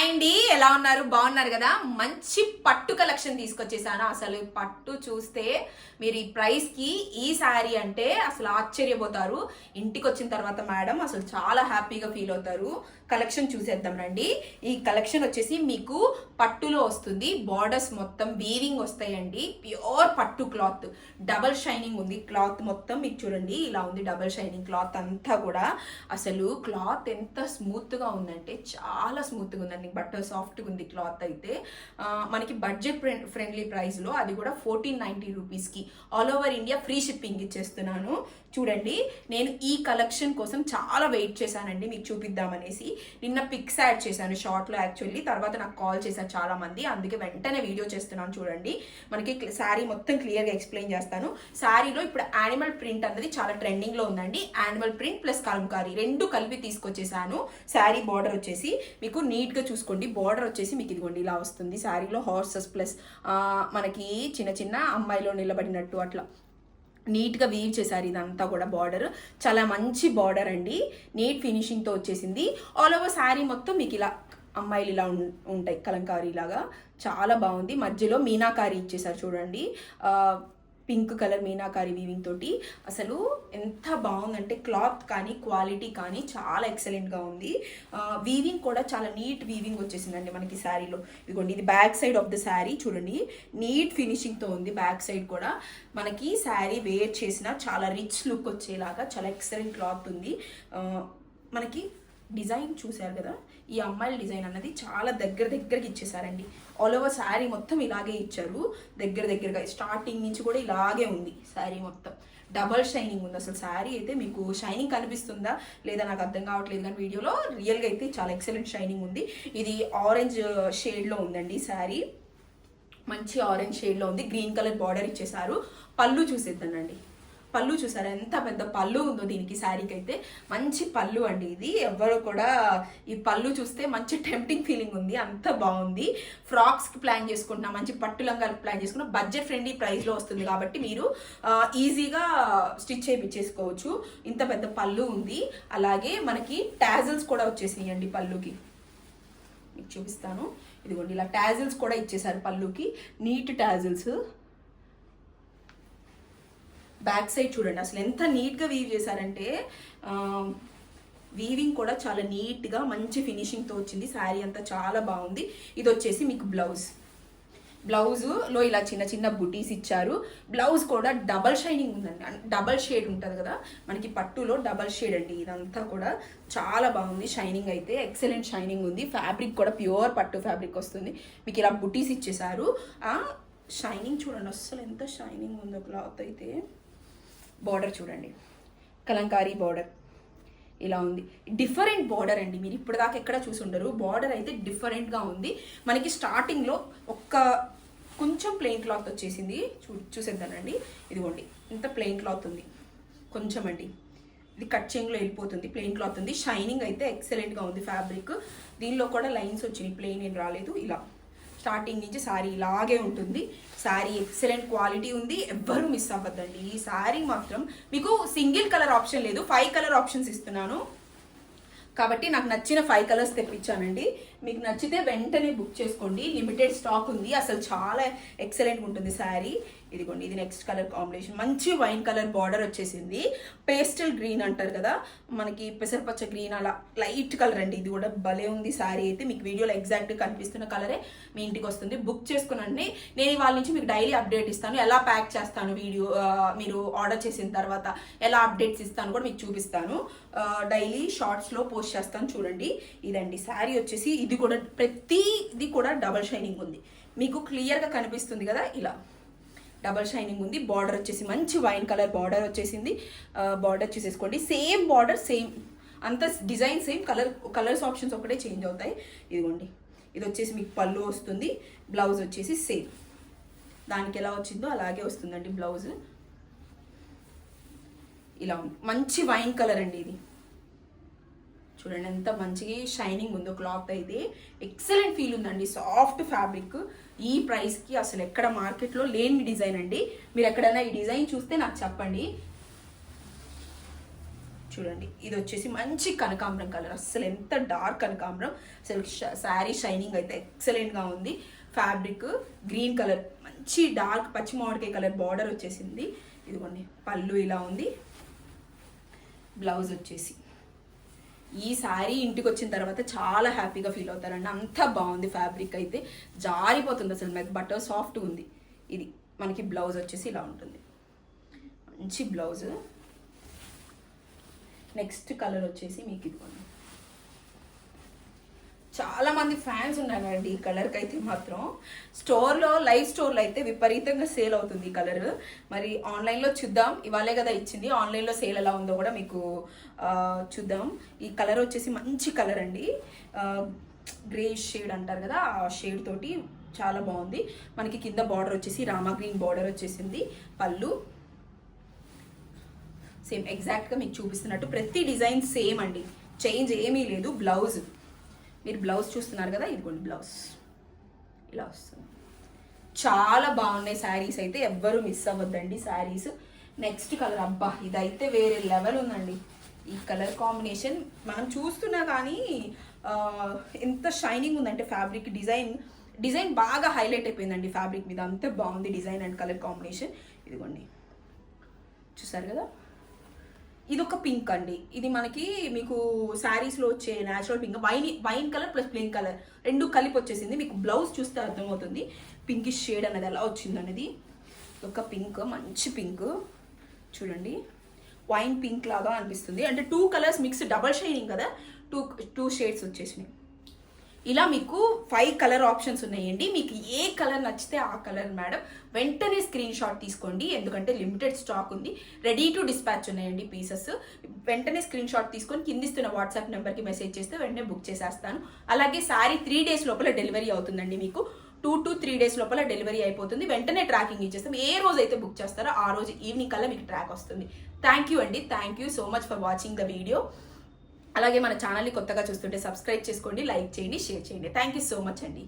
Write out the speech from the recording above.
Hi అండి ఎలా ఉన్నారు? బాగున్నారు కదా? మంచి పట్టు కలెక్షన్ తీసుకొచ్చేసాను. అసలు పట్టు చూస్తే మీరు ఈ ప్రైస్కి ఈ శారీ అంటే అసలు ఆశ్చర్యపోతారు. ఇంటికి వచ్చిన తర్వాత మేడం అసలు చాలా హ్యాపీగా ఫీల్ అవుతారు. కలెక్షన్ చూసేద్దాం రండి. ఈ కలెక్షన్ వచ్చేసి మీకు పట్టులో వస్తుంది. బార్డర్స్ మొత్తం వీవింగ్ వస్తాయండి. ప్యూర్ పట్టు క్లాత్. డబల్ షైనింగ్ ఉంది. క్లాత్ మొత్తం మీకు చూడండి. ఇలా ఉంది డబల్ షైనింగ్ క్లాత్ అంతా కూడా. అసలు క్లాత్ ఎంత స్మూత్గా ఉందంటే చాలా స్మూత్గా ఉందండి. బట్టర్ సాఫ్ట్గా ఉంది క్లాత్ అయితే మనకి బడ్జెట్ ఫ్రెండ్లీ ప్రైస్లో అది కూడా ఫోర్టీన్ నైన్టీ రూపీస్కి. All over India free shipping ఇచ్చేస్తున్నాను. చూడండి నేను ఈ కలెక్షన్ కోసం చాలా వెయిట్ చేశానండి మీకు చూపిద్దామనేసి. నిన్న పిక్స్ యాడ్ చేశాను షార్ట్లో యాక్చువల్లీ. తర్వాత నాకు కాల్ చేశారు చాలామంది. అందుకే వెంటనే వీడియో చేస్తున్నాను చూడండి. మనకి శారీ మొత్తం క్లియర్గా ఎక్స్ప్లెయిన్ చేస్తాను. శారీలో ఇప్పుడు యానిమల్ ప్రింట్ అన్నది చాలా ట్రెండింగ్లో ఉందండి. యానిమల్ ప్రింట్ ప్లస్ కలంకారీ రెండు కలిపి తీసుకొచ్చేసాను. శారీ బార్డర్ వచ్చేసి మీకు నీట్గా చూసి చూసుకోండి. బార్డర్ వచ్చేసి మీకు ఇదిగోండి ఇలా వస్తుంది. శారీలో హార్సెస్ ప్లస్ మనకి చిన్న చిన్న అమ్మాయిలో నిలబడినట్టు అట్లా నీట్గా వీవ్ చేశారు ఇదంతా కూడా బార్డర్ చాలా మంచి బార్డర్ అండి. నీట్ ఫినిషింగ్తో వచ్చేసింది. ఆల్ ఓవర్ శారీ మొత్తం మీకు ఇలా అమ్మాయిలు ఇలా ఉం- ఉంటాయి. కలంకారీ లాగా చాలా బాగుంది. మధ్యలో మీనాకారి ఇచ్చేసారు చూడండి. పింక్ కలర్ మీనాకారి వీవింగ్ తోటి అసలు ఎంత బాగుందంటే క్లాత్ కానీ క్వాలిటీ కానీ చాలా ఎక్సలెంట్గా ఉంది. వీవింగ్ కూడా చాలా నీట్ వీవింగ్ వచ్చేసిందండి మనకి శారీలో. ఇదిగోండి ఇది back side of the sari చూడండి. నీట్ ఫినిషింగ్తో ఉంది బ్యాక్ సైడ్ కూడా. మనకి శారీ వేర్ చేసిన చాలా రిచ్ లుక్ వచ్చేలాగా చాలా ఎక్సలెంట్ క్లాత్ ఉంది. మనకి డిజైన్ చూశారు కదా ఈ అమ్మాయిల డిజైన్ అన్నది చాలా దగ్గర దగ్గరకి ఇచ్చేసారండి ఆల్ ఓవర్ శారీ మొత్తం ఇలాగే ఇచ్చారు. దగ్గర దగ్గరగా స్టార్టింగ్ నుంచి కూడా ఇలాగే ఉంది శారీ మొత్తం. డబల్ షైనింగ్ ఉంది అసలు శారీ అయితే. మీకు షైనింగ్ కనిపిస్తుందా? లేదా నాకు అర్థం కావట్లేదు కానీ వీడియోలో రియల్గా అయితే చాలా ఎక్సలెంట్ షైనింగ్ ఉంది. ఇది ఆరెంజ్ షేడ్లో ఉందండి శారీ. మంచి ఆరెంజ్ షేడ్లో ఉంది. గ్రీన్ కలర్ బార్డర్ ఇచ్చేసారు పళ్ళు చూసేద్దానండి పళ్ళు చూసారు? ఎంత పెద్ద పళ్ళు ఉందో దీనికి శారీకి అయితే మంచి పళ్ళు అండి ఇది. ఎవరు కూడా ఈ పళ్ళు చూస్తే మంచి టెంప్టింగ్ ఫీలింగ్ ఉంది. అంత బాగుంది. ఫ్రాక్స్కి ప్లాన్ చేసుకుంటున్నా మంచి పట్టు లంగాలకు ప్లాన్ చేసుకున్నా బడ్జెట్ ఫ్రెండ్లీ ప్రైస్లో వస్తుంది కాబట్టి మీరు ఈజీగా స్టిచ్ చేయించేసుకోవచ్చు ఇంత పెద్ద పళ్ళు ఉంది. అలాగే మనకి టాజల్స్ కూడా వచ్చేసినాయి అండి పళ్ళుకి. మీకు చూపిస్తాను. ఇదిగోండి ఇలా టాజిల్స్ కూడా ఇచ్చేసారు పళ్ళుకి. నీట్ టాజిల్స్ బ్యాక్ సైడ్ చూడండి. అసలు ఎంత నీట్గా వీవ్ చేశారంటే వీవింగ్ కూడా చాలా నీట్గా మంచి ఫినిషింగ్తో వచ్చింది. శారీ అంతా చాలా బాగుంది. ఇది వచ్చేసి మీకు బ్లౌజ్ బ్లౌజులో ఇలా చిన్న చిన్న బుటీస్ ఇచ్చారు. బ్లౌజ్ కూడా డబల్ షైనింగ్ ఉందండి. డబల్ షేడ్ ఉంటుంది కదా? మనకి పట్టులో డబల్ షేడ్ అండి. ఇదంతా కూడా చాలా బాగుంది. షైనింగ్ అయితే ఎక్సలెంట్ షైనింగ్ ఉంది. ఫ్యాబ్రిక్ కూడా ప్యూర్ పట్టు ఫ్యాబ్రిక్ వస్తుంది. మీకు ఇలా బుటీస్ ఇచ్చేసారు ఆ షైనింగ్ చూడండి. అస్సలు ఎంత షైనింగ్ ఉందో క్లాత్ అయితే. బార్డర్ చూడండి. కలంకారీ బార్డర్ ఇలా ఉంది. డిఫరెంట్ బార్డర్ అండి. మీరు ఇప్పటిదాకా ఎక్కడ చూసి ఉండరు. బార్డర్ అయితే డిఫరెంట్గా ఉంది. మనకి స్టార్టింగ్లో ఒక్క కొంచెం ప్లెయిన్ క్లాత్ వచ్చేసింది. చూ చూసేద్దానండి ఇదిగోండి. ఇంత ప్లెయిన్ క్లాత్ ఉంది. కొంచెం అండి. ఇది కట్ చెంగ్లో వెళ్ళిపోతుంది. ప్లెయిన్ క్లాత్ ఉంది. షైనింగ్ అయితే ఎక్సలెంట్గా ఉంది ఫ్యాబ్రిక్ దీనిలో కూడా లైన్స్ వచ్చినాయి. ప్లెయిన్ ఏం రాలేదు. ఇలా. స్టార్టింగ్ నుంచి శారీ ఇలాగే ఉంటుంది. శారీ ఎక్సలెంట్ క్వాలిటీ ఉంది. ఎవ్వరూ మిస్ అవ్వద్దండి. ఈ శారీ మాత్రం మీకు సింగిల్ కలర్ ఆప్షన్ లేదు. ఫైవ్ కలర్ ఆప్షన్స్ ఇస్తున్నాను. కాబట్టి నాకు నచ్చిన ఫైవ్ కలర్స్ తెప్పించానండి. మీకు నచ్చితే వెంటనే బుక్ చేసుకోండి. లిమిటెడ్ స్టాక్ ఉంది. అసలు చాలా ఎక్సలెంట్ ఉంటుంది శారీ. ఇదిగోండి ఇది నెక్స్ట్ కలర్ కాంబినేషన్ మంచి వైన్ కలర్ బార్డర్ వచ్చేసింది. పేస్టల్ గ్రీన్ అంటారు కదా మనకి పెసరపచ్చ గ్రీన్ అలా లైట్ కలర్ అండి. ఇది కూడా భలే ఉంది శారీ అయితే. మీకు వీడియోలో ఎగ్జాక్ట్ కనిపిస్తున్న కలరే మీ ఇంటికి వస్తుంది. బుక్ చేసుకునండి నేను వాళ్ళ నుంచి మీకు డైలీ అప్డేట్ ఇస్తాను. ఎలా ప్యాక్ చేస్తాను వీడియో మీరు ఆర్డర్ చేసిన తర్వాత ఎలా అప్డేట్స్ ఇస్తాను కూడా మీకు చూపిస్తాను. డైలీ షార్ట్స్లో పోస్ట్ చేస్తాను చూడండి. ఇదండి శారీ వచ్చేసి. ఇది కూడా ప్రతిది కూడా డబల్ షైనింగ్ ఉంది. మీకు క్లియర్గా కనిపిస్తుంది కదా ఇలా. డబల్ షైనింగ్ ఉంది. బార్డర్ వచ్చేసి మంచి వైన్ కలర్ బార్డర్ వచ్చేసింది. బార్డర్ చూసేసుకోండి. సేమ్ బార్డర్ సేమ్ అంత design same colour colours options ఒకటే చేంజ్ అవుతాయి. ఇదిగోండి. ఇది వచ్చేసి మీకు పళ్ళు వస్తుంది. బ్లౌజ్ వచ్చేసి సేమ్. దానికి ఎలా వచ్చిందో అలాగే వస్తుందండి బ్లౌజ్. ఇలా ఉంది. మంచి వైన్ కలర్ అండి ఇది. చూడండి ఎంత మంచిగా షైనింగ్ ఉందో క్లాత్ అయితే. ఎక్సలెంట్ ఫీల్ ఉందండి సాఫ్ట్ ఫ్యాబ్రిక్ ఈ ప్రైస్కి అసలు ఎక్కడ మార్కెట్లో లేని డిజైన్ అండి. మీరు ఎక్కడైనా ఈ డిజైన్ చూస్తే నాకు చెప్పండి. చూడండి ఇది వచ్చేసి మంచి కనకాంబరం కలర్ అసలు ఎంత డార్క్ కనకాంబరం. అసలు శారీ షైనింగ్ అయితే ఎక్సలెంట్గా ఉంది. ఫ్యాబ్రిక్ గ్రీన్ కలర్ మంచి డార్క్ పచ్చి మామిడికాయ కలర్ బార్డర్ వచ్చేసింది. ఇదిగోండి పళ్ళు ఇలా ఉంది. బ్లౌజ్ వచ్చేసి. ఈ శారీ ఇంటికి వచ్చిన తర్వాత చాలా హ్యాపీగా ఫీల్ అవుతారండి. అంత బాగుంది ఫ్యాబ్రిక్ అయితే. జారిపోతుంది అసలు. మెత్త బట్టర్ సాఫ్ట్ ఉంది. ఇది మనకి బ్లౌజ్ వచ్చేసి ఇలా ఉంటుంది. మంచి బ్లౌజ్. నెక్స్ట్ కలర్ వచ్చేసి మీకు ఇదిగోండి. చాలా మంది ఫ్యాన్స్ ఉన్నారండి ఈ కలర్కి అయితే మాత్రం. స్టోర్లో లైవ్ స్టోర్లో అయితే విపరీతంగా సేల్ అవుతుంది ఈ కలర్. మరి ఆన్లైన్లో చూద్దాం. ఇవాళే కదా ఇచ్చింది. ఆన్లైన్లో సేల్ ఎలా ఉందో కూడా మీకు చూద్దాం. ఈ కలర్ వచ్చేసి మంచి కలర్ అండి. గ్రే షేడ్ అంటారు కదా ఆ షేడ్ తోటి చాలా బాగుంది. మనకి కింద బార్డర్ వచ్చేసి రామా గ్రీన్ బార్డర్ వచ్చేసింది. పళ్ళు. సేమ్ ఎగ్జాక్ట్గా మీకు చూపిస్తున్నట్టు ప్రతి డిజైన్ సేమ్ అండి. చేంజ్ ఏమీ లేదు. బ్లౌజ్. మీరు బ్లౌజ్ చూస్తున్నారు కదా ఇదిగోండి బ్లౌజ్. ఇలా వస్తుంది. చాలా బాగున్నాయి శారీస్ అయితే ఎవ్వరు మిస్ అవ్వద్దండి శారీస్. నెక్స్ట్ కలర్ అబ్బా ఇదైతే వేరే లెవెల్ ఉందండి. ఈ కలర్ కాంబినేషన్ మనం చూస్తున్నా కానీ ఎంత షైనింగ్ ఉందంటే ఫ్యాబ్రిక్ డిజైన్ డిజైన్ బాగా హైలైట్ అయిపోయిందండి ఫ్యాబ్రిక్ మీద. అంతే బాగుంది డిజైన్ అండ్ కలర్ కాంబినేషన్ ఇదిగోండి. చూసారు కదా? ఇది ఒక పింక్ అండి. ఇది మనకి మీకు శారీస్లో వచ్చే natural pink wine wine colour plus plain colour రెండు కలిపి వచ్చేసింది. మీకు బ్లౌజ్ చూస్తే అర్థమవుతుంది. పింకిష్ షేడ్ అనేది ఎలా వచ్చింది అనేది ఒక పింక్ మంచి పింక్ చూడండి. వైన్ పింక్ లాగా అనిపిస్తుంది. అంటే two colours mix double shining కదా. టూ టూ షేడ్స్ వచ్చేసినాయి. ఇలా మీకు ఫైవ్ కలర్ ఆప్షన్స్ ఉన్నాయండి. మీకు ఏ కలర్ నచ్చితే ఆ కలర్ మేడం వెంటనే స్క్రీన్ షాట్ తీసుకోండి. ఎందుకంటే లిమిటెడ్ స్టాక్ ఉంది. రెడీ టు డిస్పాచ్ ఉన్నాయండి పీసెస్ వెంటనే స్క్రీన్ షాట్ తీసుకొని కిందిస్తున్న వాట్సాప్ నెంబర్కి మెసేజ్ చేస్తే వెంటనే బుక్ చేసేస్తాను. అలాగే శారీ త్రీ డేస్ లోపల డెలివరీ అవుతుందండి మీకు. టూ టు త్రీ డేస్ లోపల డెలివరీ అయిపోతుంది. వెంటనే ట్రాకింగ్ ఇచ్చేస్తాం. ఏ రోజు అయితే బుక్ చేస్తారో ఆ రోజు ఈవినింగ్ కల్లా మీకు ట్రాక్ వస్తుంది. థ్యాంక్ యూ అండి. Thank you so much for watching the video అలాగే మన ఛానల్ని కొత్తగా చూస్తుంటే సబ్స్క్రైబ్ చేసుకోండి లైక్ చేయండి షేర్ చేయండి. థ్యాంక్ యూ సో మచ్ అండి.